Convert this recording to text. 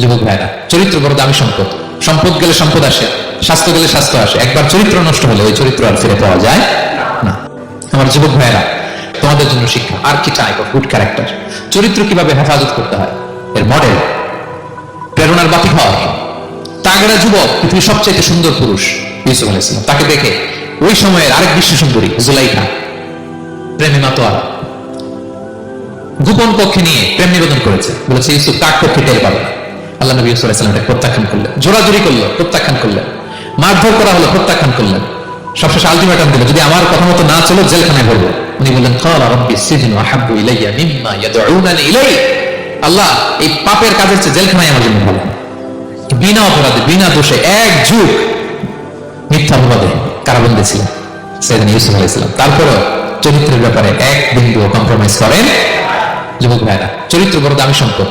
যুবক ভাইরা, চরিত্র বড় দামি সম্পদ। সম্পদ গেলে সম্পদ আসে, স্বাস্থ্য গেলে স্বাস্থ্য আসে। একবার চরিত্র নষ্ট হলে ওই চরিত্র আর ফিরে পাওয়া যায় না। আমার যুবক ভাইরা, তোমাদের জন্য শিক্ষা, আর কি অফ গুড ক্যারেক্টার চরিত্র কীভাবে হেফাজত করতে হয়? এর মডেল প্রেরণার বাতি হওয়া তাগড়া যুবক, পৃথিবীর সবচেয়ে সুন্দর পুরুষ, ইউসুফ তাকে দেখে ওই সময়ের আরেক বিশ্ব সুন্দরী জুলাইখা প্রেমে মাতোয়ারা। গোপন কক্ষে নিয়ে প্রেম নিবেদন করেছে। বলেছে, ইউসুফ, কাক কক্ষে টের পাবে না? আল্লাহ নবী এটা প্রত্যাখ্যান করলেন, জোরাজুরি করল প্রত্যাখ্যান করলেন, মারধর করা হলো, প্রত্যাখ্যান করলেন। সবশেষে আলটিমেটাম দিল, যদি আমার কথা মতো না চলো, জেলখানায় ভরবো। উনি বললেন আল্লাহ এই পাপের কাজের চেয়ে জেলখানায় আমার জন্য ভালো বিনা অপরাধে, বিনা দোষে, এক যুগ মিথ্যা অপবাদে কারাবন্দী ছিলেন সেদিন ইউসুফ আলাইসালাম তারপরেও চরিত্রের ব্যাপারে এক বিন্দু কম্প্রোমাইজ করেন। যুবক ভাইরা চরিত্র বড় দামি সম্পদ।